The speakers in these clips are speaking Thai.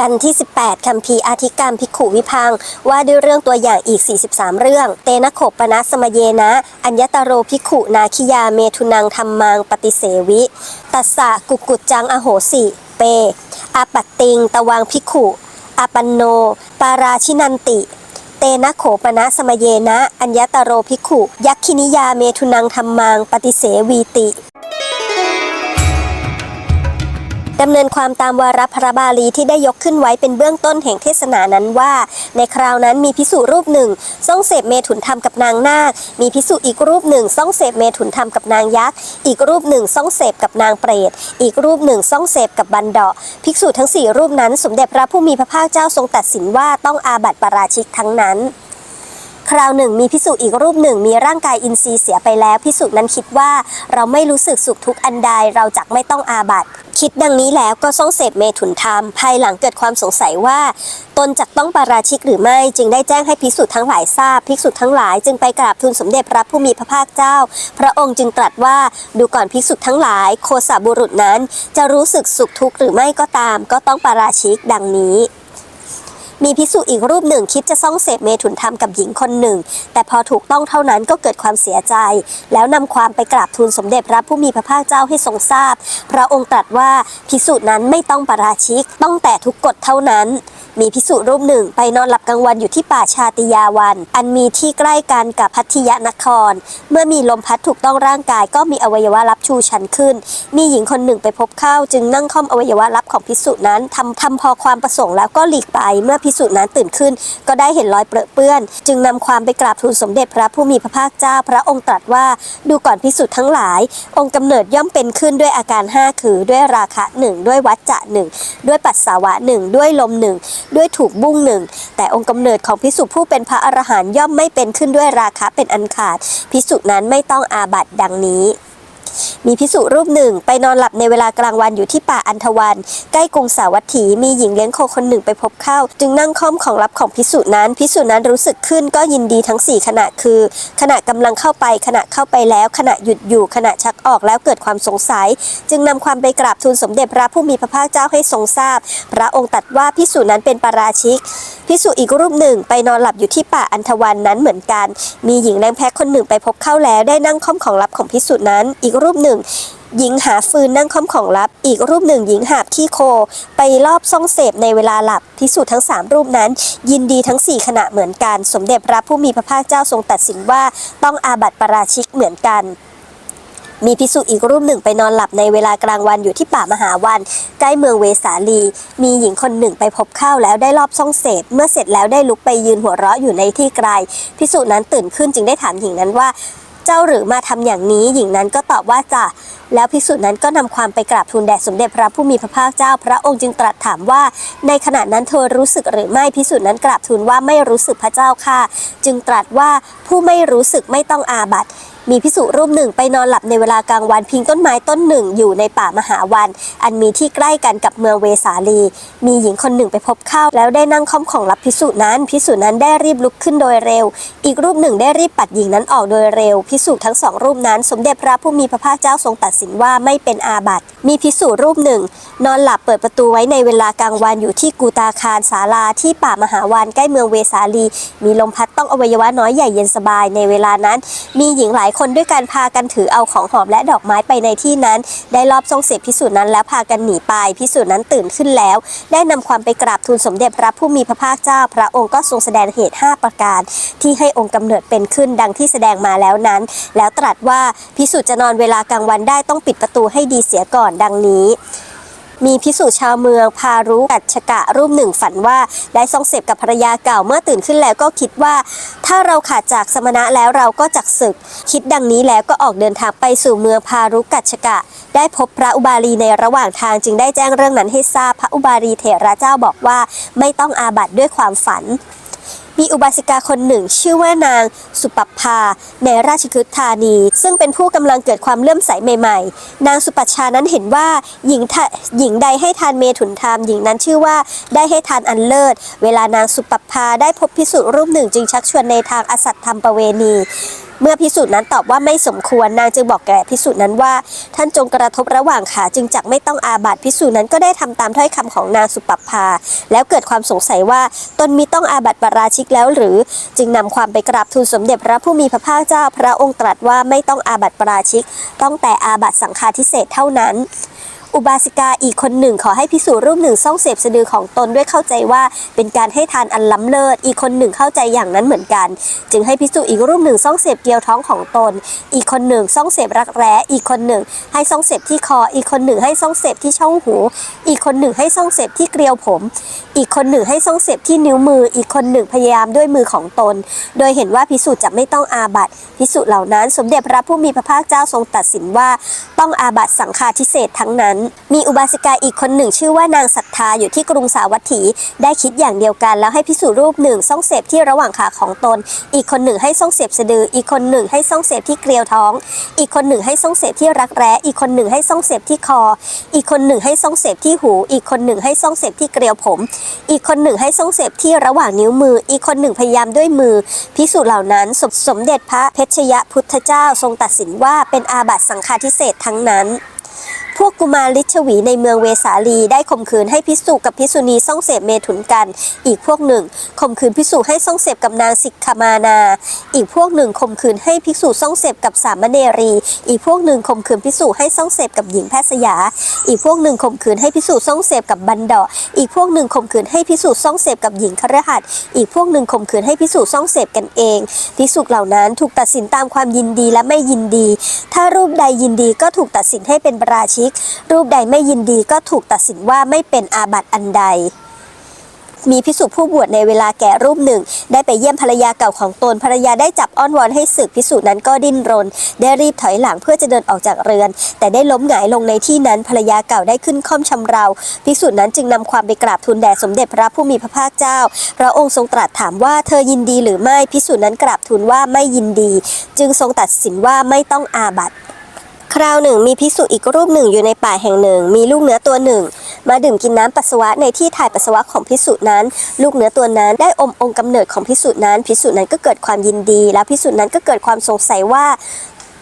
กันที่ 18 คัมภีร์อาธิกรรมพิกขุวิพัง ว่าด้วยเรื่องตัวอย่างอีก 43 เรื่อง เตนะโขปนะสมเยนะ อัญญตโรพิกขุนาคิยาเมทุนังธรรมังปฏิเสวิ ตัสสะกุกุจจังอโหสิ เปอาปัตติง ตวังพิกขุอาปันโน ปาราชินันติ เตนะโขปนะสมเยนะ อัญญตโรพิกขุยักขินิยาเมทุนังธรรมังปฏิเสวีติ ดำเนินความตามวาระพระบาลีที่ได้ยกขึ้นไว้เป็นเบื้องต้นแห่งเทศนานั้นว่า ในคราวนั้นมีพิสุรูปหนึ่งต้องเสพเมถุนธรรมกับนางนาค มีพิสุอีกรูปหนึ่งต้องเสพเมถุนธรรมกับนางยักษ์ อีกรูปหนึ่งต้องเสพกับนางเปรต อีกรูปหนึ่งต้องเสพกับบันดาะภิกษุทั้งสี่รูปนั้น สมเด็จพระผู้มีพระภาคเจ้าทรงตัดสินว่าต้องอาบัติปาราชิกทั้งนั้นคราวหนึ่งมีพิสุอีกรูปหนึ่งมีร่างกายอินทรีย์เสียไปแล้วพิสุนั้นคิดว่าเราไม่รู้สึกสุขทุกข์อันใดเราจักไม่ต้องอาบัติ คิดดังนี้แล้วก็ซ่องเสพเมถุนธรรม ภายหลังเกิดความสงสัยว่า ตนจักต้องปาราชิกหรือไม่จึงได้แจ้งให้ภิกษุทั้งหลายทราบภิกษุทั้งหลายจึงไปกราบทูลสมเด็จพระผู้มีพระภาคเจ้า พระองค์จึงตรัสว่าดูก่อนภิกษุทั้งหลาย โคสาบุรุษนั้น จะรู้สึกสุขทุกข์หรือไม่ก็ตาม ก็ต้องปาราชิกดังนี้ มีพิสุอีกรูปหนึ่งคิดจะซ่องเสพเมถุนธรรมกับหญิงคนหนึ่ง แต่พอถูกต้องเท่านั้นก็เกิดความเสียใจ แล้วนำความไปกราบทูลสมเด็จพระผู้มีพระภาคเจ้าให้ทรงทราบ พระองค์ตรัสว่าพิสุนั้นไม่ต้องประราชิก ต้องแต่ทุกกฎเท่านั้น มีพิสุรูปหนึ่งไปนอนหลับกลางวันอยู่ที่ป่าชาติยาวัน อันมีที่ใกล้กันกับพัทยนคร เมื่อมีลมพัดถูกต้องร่างกายก็มีอวัยวะรับชูชันขึ้น มีหญิงคนหนึ่งไปพบเข้า จึงนั่งค่อมอวัยวะรับของพิสุนั้นทำทำพอความประสงค์แล้วก็หลีกไป เมื่อพิสุนั้นตื่นขึ้น ก็ได้เห็นรอยเปรอะเปื้อน จึงนำความไปกราบทูลสมเด็จพระผู้มีพระภาคเจ้า พระองค์ตรัสว่าดูก่อนพิสุทั้งหลาย องค์กำเนิดย่อมเป็นขึ้นด้วยอาการ 5 คือ ด้วยราคะหนึ่งด้วยวัจจะหนึ่งด้วยปัสสาวะหนึ่งด้วยลมหนึ่งด้วยถูกบุ้งหนึ่ง แต่องค์กำเนิดของพิสุผู้เป็นพระอรหันต์ย่อมไม่เป็นขึ้นด้วยราคะเป็นอันขาด พิสุนั้นไม่ต้องอาบัตดังนี้ มีพิสุรูปหนึ่ง ไปนอนหลับในเวลากลางวันอยู่ที่ป่าอันทวัน ใกล้กรุงสาวัตถีมีหญิงเลี้ยงโคคนหนึ่งไปพบเข้า จึงนั่งค่อมของลับของพิสุนั้น พิสุนั้นรู้สึกขึ้นก็ยินดีทั้ง 4 ขณะคือ ขณะกำลังเข้าไปขณะเข้าไปแล้วขณะหยุดอยู่ขณะชักออกแล้วเกิดความสงสัย จึงนำความไปกราบทูลสมเด็จพระผู้มีพระภาคเจ้าให้ทรงทราบ พระองค์ตรัสว่าพิสุนั้นเป็นปาราชิกพิสุอีกรูปหนึ่งไปนอนหลับอยู่ที่ป่าอันทวันนั้นเหมือนกัน มีหญิงแรงแพ้คนหนึ่งไปพบเข้าแล้วได้นั่งค่อมของลับของพิสุนั้น อีกรูปหนึ่งหญิงหาฟืนนั่งค่อมของลับ อีกรูปหนึ่งหญิงหาบขี้โค ไปรอบซ่องเสพในเวลาหลับพิสูจน์ทั้ง 3 รูปนั้น ยินดีทั้ง 4 ขณะเหมือนกัน สมเด็จพระผู้มีพระภาคเจ้าทรงตัดสินว่าต้องอาบัติปาราชิกเหมือนกัน มีพิสุอีกรูปหนึ่งไปนอนหลับในเวลากลางวันอยู่ที่ป่ามหาวัน ใกล้เมืองเวสาลี มีหญิงคนหนึ่งไปพบเข้าแล้วได้รอบซ่องเสพ เมื่อเสร็จแล้วได้ลุกไปยืนหัวเราะอยู่ในที่ไกล พิสุนั้นตื่นขึ้นจึงได้ถามหญิงนั้นว่าเจ้าหรือมาทำอย่างนี้หญิงนั้นก็ตอบว่าจ้ะแล้วภิกษุนั้นก็นำความไปกราบทูลแด่สมเด็จพระผู้มีพระภาคเจ้า พระองค์จึงตรัสถามว่า ในขณะนั้นเธอรู้สึกหรือไม่ภิกษุนั้นกราบทูลว่าไม่รู้สึกพระเจ้าค่ะ จึงตรัสว่าผู้ไม่รู้สึกไม่ต้องอาบัติ มีพิสุรูปหนึ่งไปนอนหลับในเวลากลางวันพิงต้นไม้ต้นหนึ่งอยู่ในป่ามหาวัน อันมีที่ใกล้กันกับเมืองเวสาลี มีหญิงคนหนึ่งไปพบเข้า แล้วได้นั่งค่อมของรับพิสุนั้น พิสุนั้นได้รีบลุกขึ้นโดยเร็ว อีกรูปหนึ่งได้รีบปัดหญิงนั้นออกโดยเร็ว พิสุทั้งสองรูปนั้น สมเด็จพระผู้มีพระภาคเจ้าทรงตัดสินว่าไม่เป็นอาบัติมีพิสุรูปหนึ่ง นอนหลับเปิดประตูไว้ในเวลากลางวันอยู่ที่กูตาคารศาลาที่ป่ามหาวันใกล้เมืองเวสาลี มีลมพัดต้องอวัยวะน้อยใหญ่เย็นสบายในเวลานั้น มีหญิงหลายคนด้วยการพากันถือเอาของหอมและดอกไม้ไปในที่นั้น ได้รอบทรงเสพพิสูจน์นั้นแล้วพากันหนีไปพิสูจน์นั้นตื่นขึ้นแล้ว ได้นำความไปกราบทูลสมเด็จพระผู้มีพระภาคเจ้า พระองค์ก็ทรงแสดงเหตุ 5 ประการ ที่ให้องค์กำเนิดเป็นขึ้นดังที่แสดงมาแล้วนั้น แล้วตรัสว่าพิสูจน์จะนอนเวลากลางวันได้ต้องปิดประตูให้ดีเสียก่อนดังนี้ มีพิสูจน์ชาวเมืองพารุกัจฉกะรูปหนึ่งฝันว่าได้ทรงเสพกับภรรยาเก่าเมื่อตื่นขึ้นแล้วก็คิดว่า ถ้าเราขาดจากสมณะแล้วเราก็จักศึก คิดดังนี้แล้วก็ออกเดินทางไปสู่เมืองพารุกัจฉกะ ได้พบพระอุบาลีในระหว่างทางจึงได้แจ้งเรื่องนั้นให้ทราบพระอุบาลีเถระเจ้าบอกว่าไม่ต้องอาบัติด้วยความฝัน มีอุบาสิกาคนหนึ่ง ชื่อว่านางสุปปพาในราชคฤห์ธานี ซึ่งเป็นผู้กำลังเกิดความเลื่อมใสใหม่ๆ นางสุปัชชานั้นเห็นว่าหญิงหญิงใดให้ทานเมถุนธรรมหญิงนั้นชื่อว่าได้ให้ทานอันเลิศ เวลานางสุปปพาได้พบพิสุรูปหนึ่งจึงชักชวนในทางอสัตธรรมประเวณี เมื่อพิสูจน์นั้นตอบว่าไม่สมควรนางจึงบอกแก่พิสูจน์นั้นว่า ท่านจงกระทบระหว่างขาจึงจักไม่ต้องอาบัติพิสูจน์นั้นก็ได้ทำตามถ้อยคำของนางสุปปพาแล้วเกิดความสงสัยว่าตนมีต้องอาบัติปราชิกแล้วหรือ จึงนำความไปกราบทูลสมเด็จพระผู้มีพระภาคเจ้า พระองค์ตรัสว่าไม่ต้องอาบัติปราชิก ต้องแต่อาบัติสังฆาทิเศษเท่านั้น อุบาสิกาอีกคนหนึ่งขอให้พิสูจรูปหนึ่งซ่องเสพสะดือของตนด้วยเข้าใจว่าเป็นการให้ทานอันล้ำเลิศ อีกคนหนึ่งเข้าใจอย่างนั้นเหมือนกัน จึงให้พิสูจอีกรูปหนึ่งซ่องเสพเกลียวท้องของตน อีกคนหนึ่งซ่องเสพรักแร้ อีกคนหนึ่ง ให้ซ่องเสพที่คอ อีกคนหนึ่งให้ซ่องเสพที่ช่องหู อีกคนหนึ่งให้ซ่องเสพที่เกลียวผม อีกคนหนึ่งให้ซ่องเสพที่นิ้วมือ อีกคนหนึ่งพยายามด้วยมือของตน โดยเห็นว่าพิสูจน์จะไม่ต้องอาบัติพิสูจน์เหล่านั้น สมเด็จพระผู้มีพระภาคเจ้าทรงตัดสินว่า ต้องอาบัตสังฆาทิเศษทั้งนั้นมีอุบาสิกาอีกคนหนึ่ง ชื่อว่านางศรัทธาอยู่ที่กรุงสาวัตถี ได้คิดอย่างเดียวกัน แล้วให้พิสูจรูปหนึ่งซ่องเสพที่ระหว่างขาของตน อีกคนหนึ่งให้ซ่องเสพสะดือ อีกคนหนึ่งให้ซ่องเสพที่เกลียวท้อง อีกคนหนึ่งให้ซ่องเสพที่รักแร้ อีกคนหนึ่งให้ซ่องเสพที่คอ อีกคนหนึ่งให้ซ่องเสพที่หู อีกคนหนึ่งให้ซ่องเสพที่เกลียวผม อีกคนหนึ่งให้ซ่องเสพที่ระหว่างนิ้วมือ อีกคนหนึ่งพยายามด้วยมือ พิสูจน์เหล่านั้นสมเด็จพระเพชยพุทธเจ้าทรงตัดสินว่าเป็นอาบัติสังฆาทิเศษทั้งนั้น พวกกุมารลิชวีในเมืองเวสาลีได้ข่มขืนให้พิสุกับพิสุณีซ่องเสพเมถุนกัน อีกพวกหนึ่งข่มขืนพิสุให้ซ่องเสพกับนางสิกขมานา อีกพวกหนึ่งข่มขืนให้ภิกษุซ่องเสพกับสามเณรี อีกพวกหนึ่งข่มขืนพิสุให้ซ่องเสพกับหญิงแพทย์สยา อีกพวกหนึ่งข่มขืนให้พิสุซ่องเสพกับบันดาอีกพวกหนึ่งข่มขืนให้พิสุซ่องเสพกับหญิงคฤหัสถ์อีกพวกหนึ่งข่มขืนให้พิสุซ่องเสพกันเองพิสุเหล่านั้นถูกตัดสินตามความยินดีและไม่ยินดี ถ้ารูปใดยินดีก็ถูกตัดสินให้เป็นปราชิก รูปใดไม่ยินดีก็ถูกตัดสินว่าไม่เป็นอาบัติอันใด มีพิสุผู้บวชในเวลาแก่รูปหนึ่ง ได้ไปเยี่ยมภรรยาเก่าของตนภรรยาได้จับอ้อนวอนให้ศึกพิสุนั้นก็ดิ้นรน ได้รีบถอยหลังเพื่อจะเดินออกจากเรือน แต่ได้ล้มหงายลงในที่นั้นภรรยาเก่าได้ขึ้นค่อมชำเราพิสุนั้นจึงนำความไปกราบทูลแด่สมเด็จพระผู้มีพระภาคเจ้าพระองค์ทรงตรัสถามว่าเธอยินดีหรือไม่พิสุนั้นกราบทูลว่าไม่ยินดี จึงทรงตัดสินว่าไม่ต้องอาบัติ คราวหนึ่งมีภิกษุอีกรูปหนึ่งอยู่ในป่าแห่งหนึ่ง มีลูกเนื้อตัวหนึ่ง มาดื่มกินน้ำปัสสาวะในที่ถ่ายปัสสาวะของภิกษุนั้น ลูกเนื้อตัวนั้นได้อมองค์กำเนิดของภิกษุนั้นภิกษุนั้นก็เกิดความยินดี แล้วภิกษุนั้นก็เกิดความสงสัยว่า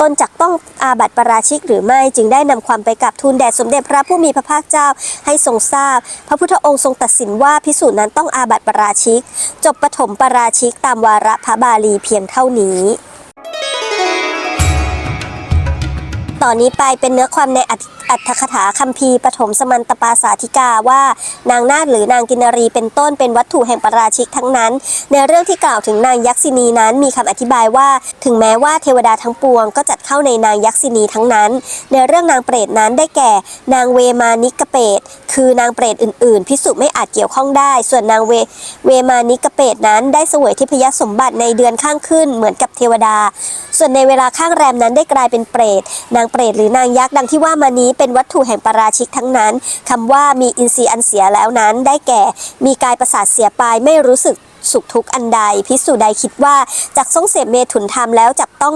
ตนจักต้องอาบัติปราชิกหรือไม่จึงได้นำความไปกราบทูลแด่สมเด็จพระผู้มีพระภาคเจ้าให้ทรงทราบ พระพุทธองค์ทรงตัดสินว่าภิกษุนั้นต้องอาบัติปราชิก จบปฐมปราชิกตามวาระพระบาลีเพียงเท่านี้ ต่อนนี้ไปเป็นเนื้อความในอัตถคถาคัมภีร์ปฐมสมันตปาสาธิกาว่า นางนาคหรือนางกินรีเป็นต้นเป็นวัตถุแห่งปราชิกทั้งนั้น ในเรื่องที่กล่าวถึงนางยักษินีนั้นมีคำอธิบายว่า ถึงแม้ว่าเทวดาทั้งปวงก็จัดเข้าในนางยักษินีทั้งนั้น ในเรื่องนางเปรตนั้นได้แก่ นางเวมานิกเปรตคือนางเปรตอื่น ๆ พิสุไม่อาจเกี่ยวข้องได้ ส่วนนางเวเวมานิกเปรตนั้นได้เสวยทิพยสมบัติในเดือนข้างขึ้นเหมือนกับเทวดา ส่วนในเวลาข้างแรมนั้นได้กลายเป็นเปรตนางเปรตหรือนางยักษ์ดังที่ว่ามานี้เป็นวัตถุแห่งปราชิกทั้งนั้นคำว่ามีอินทรีย์อันเสียแล้วนั้น ได้แก่ มีกายประสาทเสียไปไม่รู้สึกสุขทุกข์อันใด พิสูจน์ใดคิดว่าจากทรงเสพเมถุนธรรมแล้วจับต้อง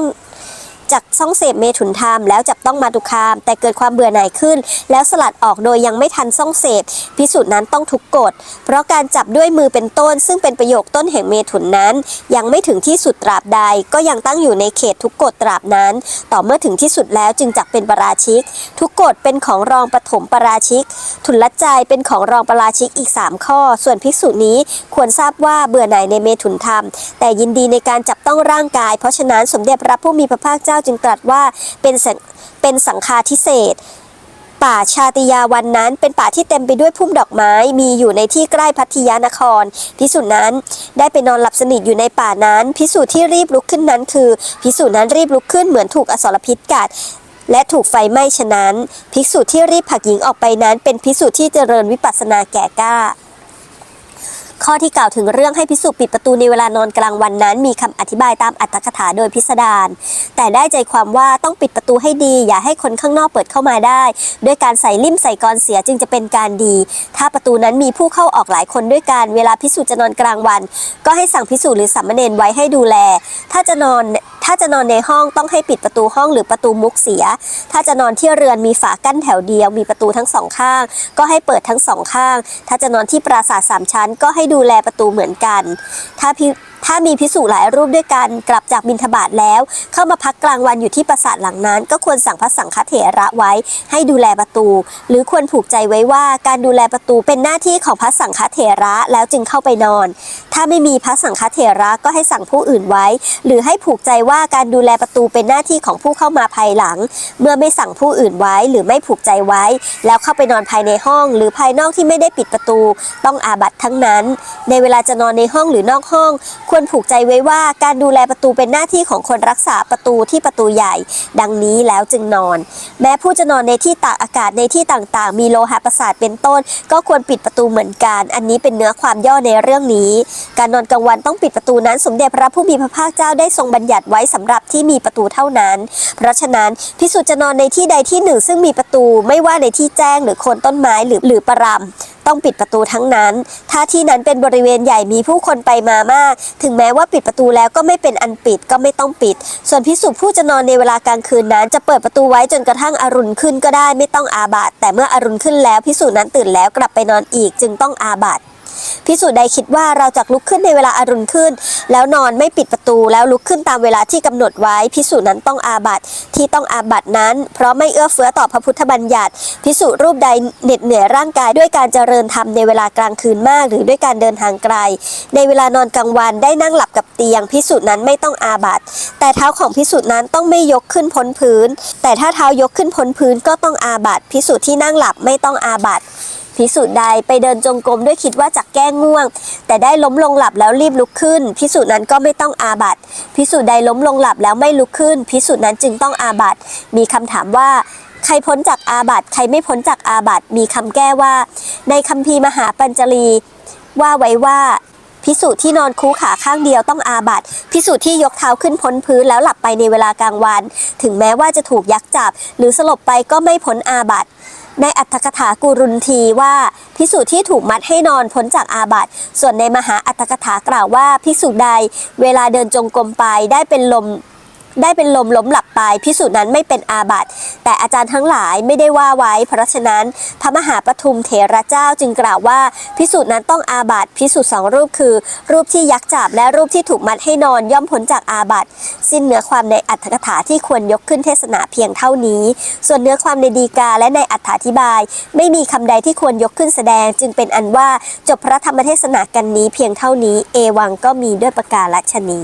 จากซ่องเสพเมถุนธรรมแล้วจับต้องมาตุคาม แต่เกิดความเบื่อหน่ายขึ้น แล้วสลัดออกโดยยังไม่ทันซ่องเสพพิสูจน์นั้นต้องทุกกฎ เพราะการจับด้วยมือเป็นต้น ซึ่งเป็นประโยคต้นแห่งเมถุนนั้น ยังไม่ถึงที่สุดตราบใด ก็ยังตั้งอยู่ในเขตทุกกฎตราบนั้น ต่อเมื่อถึงที่สุดแล้วจึงจักเป็นปราชิก ทุกกฎเป็นของรองปฐมปราชิก ทุนละใจเป็นของรองปราชิกอีก 3 ข้อ ส่วนภิกษุนี้ควรทราบว่าเบื่อหน่ายในเมถุนธรรม แต่ยินดีในการจับต้องร่างกาย เพราะฉะนั้นสมเด็จพระผู้มีพระภาคเจ้าจึงตรัสว่าเป็นเป็นสังฆาทิเศษป่าชาติยาวันนั้นเป็นป่าที่เต็มไปด้วยพุ่มดอกไม้มีอยู่ในที่ใกล้พัทยานคร พิสูจน์นั้นได้ไปนอนหลับสนิทอยู่ในป่านั้น พิสูจน์ที่รีบลุกขึ้นนั้นคือ พิสูจน์นั้นรีบลุกขึ้นเหมือนถูกอสรพิษกัดและถูกไฟไหม้ฉะนั้น ภิกษุที่รีบผลักหญิงออกไปนั้น เป็นภิกษุที่เจริญวิปัสสนาแก่กล้า ข้อที่กล่าวถึงเรื่องให้พิสุปิดประตูในเวลานอนกลางวันนั้น มีคำอธิบายตามอัตถกถาโดยพิสดารแต่ได้ใจความว่าต้องปิดประตูให้ดี อย่าให้คนข้างนอกเปิดเข้ามาได้ ด้วยการใส่ลิ่มใส่กรเสียจึงจะเป็นการดี ถ้าประตูนั้นมีผู้เข้าออกหลายคนด้วยกันเวลาพิสุจะนอนกลางวัน ก็ให้สั่งพิสุหรือสัมมเนนไว้ให้ดูแล ถ้าจะนอนถ้าจะนอนในห้องต้องให้ปิดประตูห้องหรือประตูมุกเสีย ถ้าจะนอนที่เรือนมีฝากั้นแถวเดียว มีประตูทั้งสองข้าง ก็ให้เปิดทั้งสองข้าง ถ้าจะนอนที่ปราสาทสามชั้นก็ให้ดูแลประตูเหมือนกัน ถ้าพี่ ถ้ามีพิสุหลายรูปด้วยกันกลับจากบิณฑบาตแล้ว เข้ามาพักกลางวันอยู่ที่ปราสาทหลังนั้น ก็ควรสั่งพระสังฆเถระไว้ให้ดูแลประตู หรือควรผูกใจไว้ว่าการดูแลประตูเป็นหน้าที่ของพระสังฆเถระแล้วจึงเข้าไปนอน ถ้าไม่มีพระสังฆเถระก็ให้สั่งผู้อื่นไว้ หรือให้ผูกใจว่าการดูแลประตูเป็นหน้าที่ของผู้เข้ามาภายหลัง เมื่อไม่สั่งผู้อื่นไว้ หรือไม่ผูกใจไว้ แล้วเข้าไปนอนภายในห้อง หรือภายนอกที่ไม่ได้ปิดประตู ต้องอาบัตทั้งนั้น ในเวลาจะนอนในห้องหรือนอกห้องควรผูกใจไว้ว่าการดูแลประตูเป็นหน้าที่ของคนรักษาประตูที่ประตูใหญ่ ดังนี้แล้วจึงนอน แม้ผู้จะนอนในที่ตากอากาศในที่ต่างๆ มีโลหะประสาทเป็นต้น ก็ควรปิดประตูเหมือนกัน อันนี้เป็นเนื้อความย่อในเรื่องนี้ การนอนกลางวันต้องปิดประตูนั้น สมเด็จพระผู้มีพระภาคเจ้าได้ทรงบัญญัติไว้สำหรับที่มีประตูเท่านั้น เพราะฉะนั้นพิสุจะนอนในที่ใดที่หนึ่งซึ่งมีประตูไม่ว่าในที่แจ้งหรือโคนต้นไม้หรือหรือประรำ ต้องปิดประตูทั้งนั้น ถ้าที่นั้นเป็นบริเวณใหญ่มีผู้คนไปมามาก ถึงแม้ว่าปิดประตูแล้วก็ไม่เป็นอันปิดก็ไม่ต้องปิด ส่วนพิสุผู้จะนอนในเวลากลางคืนนั้น จะเปิดประตูไว้จนกระทั่งอรุณขึ้นก็ได้ไม่ต้องอาบัตแต่เมื่ออรุณขึ้นแล้วพิสุนั้นตื่นแล้วกลับไปนอนอีกจึงต้องอาบัต พิสูจน์ใดคิดว่าเราจะลุกขึ้นในเวลาอารุณขึ้น แล้วนอนไม่ปิดประตูแล้วลุกขึ้นตามเวลาที่กำหนดไว้ พิสูจน์นั้นต้องอาบัตที่ต้องอาบัตนั้น เพราะไม่เอื้อเฟื้อต่อพระพุทธบัญญัติ พิสูจน์รูปใดเหน็ดเหนื่อยร่างกายด้วยการเจริญธรรมในเวลากลางคืนมาก หรือด้วยการเดินทางไกล ในเวลานอนกลางวันได้นั่งหลับกับเตียง พิสูจน์นั้นไม่ต้องอาบัตแต่เท้าของพิสูจน์นั้นต้องไม่ยกขึ้นพ้นพื้น แต่ถ้าเท้ายกขึ้นพ้นพื้นก็ต้องอาบัตพิสูจน์ที่นั่งหลับไม่ต้องอาบัต พิสูจน์ใดไปเดินจงกรมด้วยคิดว่าจะแก้ง่วง แต่ได้ล้มลงหลับแล้วรีบลุกขึ้น พิสูจน์นั้นก็ไม่ต้องอาบัตพิสูจน์ใดล้มลงหลับแล้วไม่ลุกขึ้น พิสูจน์นั้นจึงต้องอาบัตมีคำถามว่าใครพ้นจากอาบัตใครไม่พ้นจากอาบัตมีคำแก้ว่า ในคัมภีร์มหาปัญจลีว่าไว้ว่าพิสูจน์ที่นอนคูขาข้างเดียวต้องอาบัตพิสูจน์ที่ยกเท้าขึ้นพ้นพื้นแล้วหลับไปในเวลากลางวัน ถึงแม้ว่าจะถูกยักจับ หรือสลบไปก็ไม่พ้นอาบัต ในอัตถกถากุรุนทีว่าพิสูจน์ที่ถูกมัดให้นอนพ้นจากอาบัติ ส่วนในมหาอัตถกถากล่าวว่าพิสูจน์ใด เวลาเดินจงกรมไปได้เป็นลม ได้เป็นลมล้มหลับไปพิสูจน์นั้นไม่เป็นอาบัติ แต่อาจารย์ทั้งหลายไม่ได้ว่าไว้ เพราะฉะนั้นพระมหาปทุมเถระเจ้าจึงกล่าวว่าพิสูจน์นั้นต้องอาบัติพิสูจน์สองรูปคือ รูปที่ยักจับและรูปที่ถูกมัดให้นอนย่อมพ้นจากอาบัติ สิ้นเนื้อความในอัตถกถาที่ควรยกขึ้นเทศนาเพียงเท่านี้ ส่วนเนื้อความในดีกาและในอัตถาธิบาย ไม่มีคำใดที่ควรยกขึ้นแสดง จึงเป็นอันว่าจบพระธรรมเทศนากันนี้เพียงเท่านี้ เอวังก็มีด้วยประกาศชนี